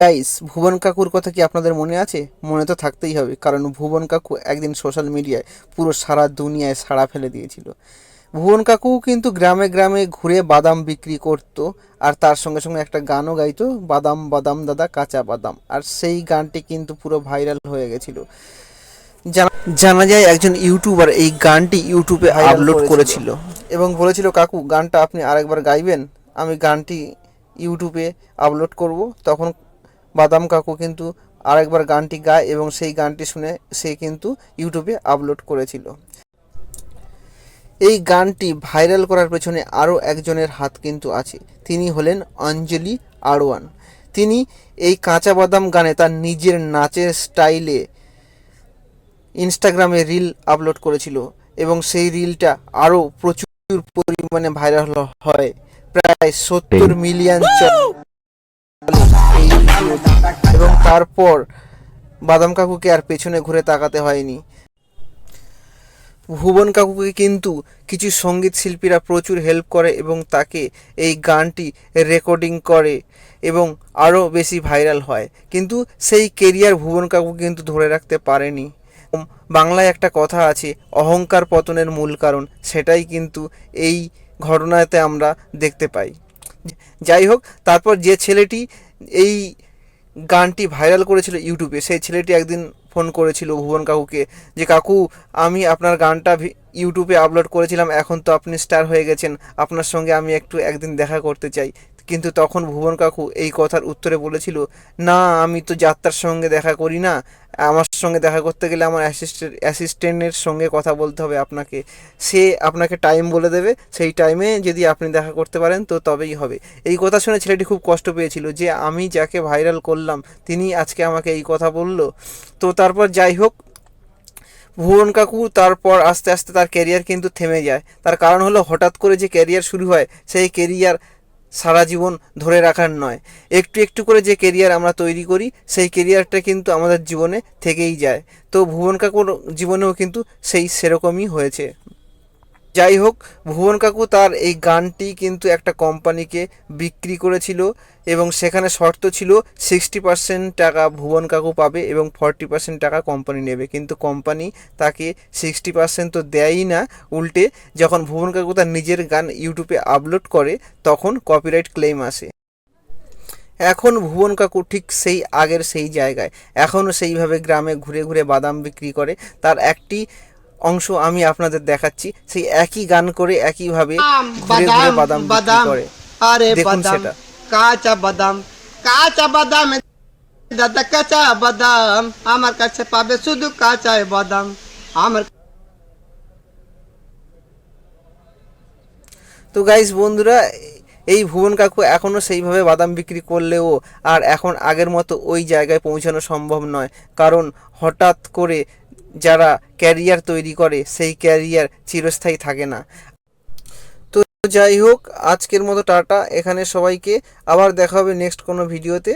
Guys ভুবন কাকুর কথা কি আপনাদের মনে আছে? মনে তো থাকতেই হবে কারণ ভুবন কাকু একদিন সোশ্যাল মিডিয়ায় পুরো সারা দুনিয়ায় সাড়া ফেলে দিয়েছিল। ভুবন কাকু কিন্তু গ্রামে গ্রামে ঘুরে বাদাম বিক্রি করত আর তার সঙ্গে সঙ্গে একটা গানও গাইতো বাদাম বাদাম দাদা কাঁচা বাদাম। আর সেই গানটি কিন্তু পুরো ভাইরাল হয়ে গেছিল। জানা- জানা যায় একজন ইউটিউবার এই গানটি ইউটিউবে আপলোড করেছিল। এবং বলেছিল কাকু গানটা আপনি আরেকবার গাইবেন? আমি গানটি ইউটিউবে আপলোড করব। তখন বাদাম কাকু কিন্তু আরেকবার গানটি গায় এবং সেই গানটি শুনে সে কিন্তু ইউটিউবে আপলোড করেছিল। এই গানটি ভাইরাল করার পেছনে আরও একজনের হাত কিন্তু আছে। তিনি হলেন অঞ্জলি আড়ওয়ান। তিনি এই কাঁচা বাদাম গানে তার নিজের নাচের স্টাইলে ইনস্টাগ্রামে রিল আপলোড করেছিল এবং সেই রিলটা আরও প্রচুর পরিমাণে ভাইরাল হয়। প্রায় সত্তর মিলিয়ন এবং তারপর বাদাম কাকুকে আর পেছনে ঘুরে তাকাতে হয়নি। ভুবন কাকুকে কিন্তু কিছু সংগীত শিল্পীরা প্রচুর হেল্প করে এবং তাকে এই গানটি রেকর্ডিং করে এবং আরও বেশি ভাইরাল হয়। কিন্তু সেই কেরিয়ার ভুবন কাকু কিন্তু ধরে রাখতে পারেনি। বাংলায় একটা কথা আছে, অহংকার পতনের মূল কারণ, সেটাই কিন্তু এই ঘটনাতে আমরা দেখতে পাই। যাই হোক, তারপর যে ছেলেটি এই গানটি ভাইরাল করেছিল ইউটিউবে। সেই ছেলেটি একদিন ফোন করেছিল ভুবন কাকুকে যে, কাকু, আমি আপনার গানটা ইউটিউবে আপলোড করেছিলাম, এখন তো আপনি স্টার হয়ে গেছেন। আপনার সঙ্গে আমি একটু একদিন দেখা করতে চাই। কিন্তু তখন ভুবন কাকু এই কথার উত্তরে বলেছিল, না, আমি তো যাত্রার সঙ্গে দেখা করি না। আমার সঙ্গে দেখা করতে গেলে আমার অ্যাসিস্ট্যান্ট অ্যাসিস্ট্যান্টের সঙ্গে কথা বলতে হবে আপনাকে। সে আপনাকে টাইম বলে দেবে। সেই টাইমে যদি আপনি দেখা করতে পারেন, তো তবেই হবে। এই কথা শুনে ছেলেটি খুব কষ্ট পেয়েছিল যে, আমি যাকে ভাইরাল করলাম, তিনি আজকে আমাকে এই কথা বলল। তো তারপর যাই হোক, ভুবন কাকু তারপর আস্তে আস্তে তার ক্যারিয়ার কিন্তু থেমে যায়। তার কারণ হলো হঠাৎ করে যে ক্যারিয়ার শুরু হয়, সেই ক্যারিয়ার সারা জীবন ধরে রাখার নয়। একটু একটু করে যে কেরিয়ার আমরা তৈরি করি, সেই কেরিয়ারটা কিন্তু আমাদের জীবনে থেকেই যায়। তো ভুবন কাকুর জীবনেও কিন্তু সেই সেরকমই হয়েছে। যাই হোক ভুবন কাকু তার এই গানটি কিন্তু একটা কোম্পানিকে বিক্রি করেছিল এবং সেখানে শর্ত ছিল সিক্সটি পার্সেন্ট টাকা ভুবন কাকু পাবে এবং ফর্টি পার্সেন্ট টাকা কোম্পানি নেবে। কিন্তু কোম্পানি তাকে সিক্সটি পার্সেন্ট তো দেয়ই না, উল্টে যখন ভুবন কাকু তার নিজের গান ইউটিউবে আপলোড করে, তখন কপিরাইট ক্লেম আসে। এখন ভুবন কাকু ঠিক সেই আগের সেই জায়গায়। এখনও সেইভাবে গ্রামে ঘুরে ঘুরে বাদাম বিক্রি করে। তার একটি অংশ আমি আপনাদের দেখাচ্ছি। সেই একই গান করে একইভাবে ঘুরে ঘুরে বাদাম বিক্রি করে। আরে দেখুন সেটা। কাঁচা বাদাম কাঁচা বাদাম। দাদা কাঁচা বাদাম আমার কাছে পাবে শুধু কাঁচা বাদাম। আমার তো গাইস বন্ধুরা এই ভুবন কাকু এখনও সেইভাবে বাদাম বিক্রি করলেও আর এখন আগের মতো ওই জায়গায় পৌঁছানো সম্ভব নয়। কারণ হঠাৎ করে যারা ক্যারিয়ার তৈরি করে, সেই ক্যারিয়ার চিরস্থায়ী থাকে না। তো যাই হোক, আজকের মতো টাটা। এখানে সবাইকে আবার দেখা হবে নেক্সট কোনো ভিডিওতে।